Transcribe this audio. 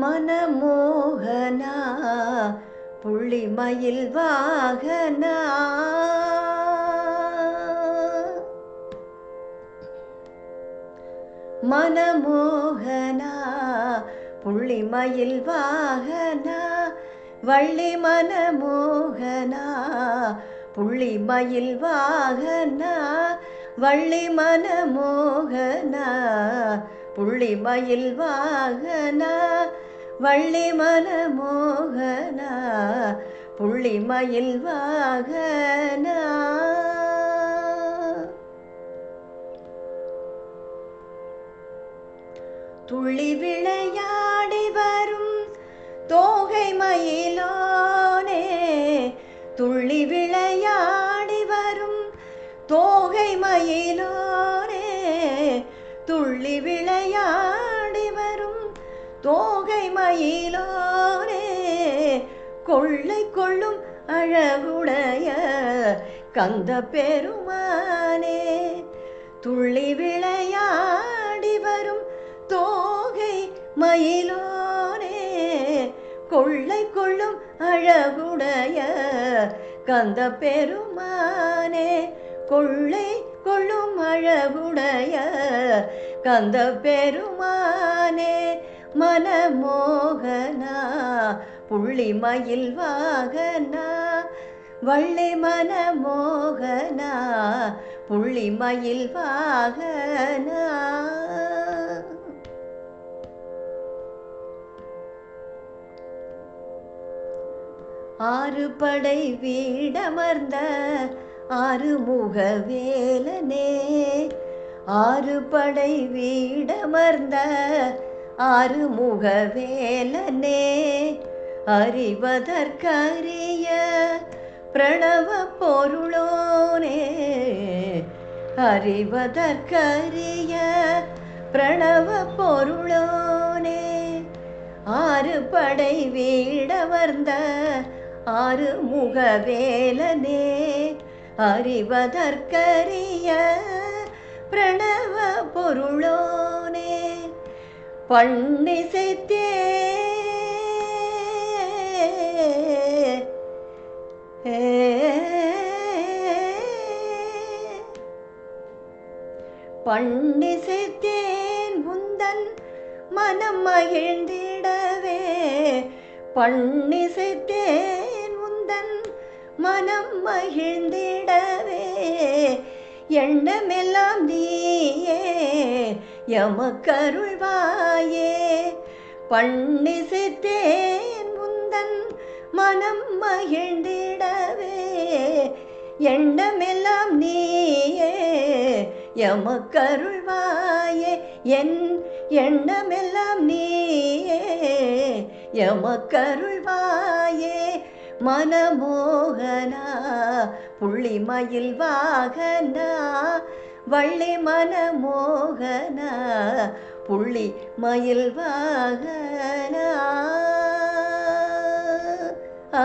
மனமோகனா புள்ளிமயில் வாகனா. மனமோகனா புள்ளிமயில் வாகனா. வள்ளி மனமோகனா புள்ளிமயில் வாகனா. வள்ளி மனமோகனா புள்ளி மயில் வாகனா வள்ளி மனமோகனா புள்ளி மயில் வாகனா. துள்ளி விளையாடி வரும் தோகை மயிலோனே துள்ளி விளையாடி வரும் தோகை மயிலோ தோகை மயிலோனே கொள்ளை கொள்ளும் அழகுடைய கந்த பெருமானே துள்ளி விளையாடி வரும் தோகை மயிலோனே கொள்ளை கொள்ளும் அழகுடைய கந்த பெருமானே கொள்ளை கொள்ளும் அழகுடைய கந்த பெருமானே. மனமோகனா புள்ளிமயில் வாகனா வள்ளி மனமோகனா புள்ளிமயில் வாகனா. ஆறு படை வீடமர்ந்த ஆறுமுக வேலனே ஆறு படை வீடமர்ந்த ஆறுமுக வேலனே அறிவதற்கரிய பிரணவ பொருளோனே அறிவதற்கரிய பிரணவ பொருளோனே ஆறு படை வீடவர்ந்த ஆறு முகவேலனே அறிவதற்கரிய பிரணவ பொருளோ பண்ணிசைத்தே பண்ணிசைத்தேன் முந்தன் மனம் மகிழ்ந்திடவே. பண்ணிசைத்தேன் முந்தன் மனம் மகிழ்ந்திடவே. எண்ணமெல்லாம் நீயே. எமக்கருள்வாயே பண்ணிசைத்தேன் முந்தன் மனம் மகிழ்ந்திடவே. எண்ணமெல்லாம் நீயே. எமக்கருள்வாயே என் எண்ணமெல்லாம் நீயே. எமக்கருள்வாயே மனமோகனா புள்ளிமயில் வாகனா வள்ளி மனமோகனா புள்ளி மயில் வாகனா. ஆ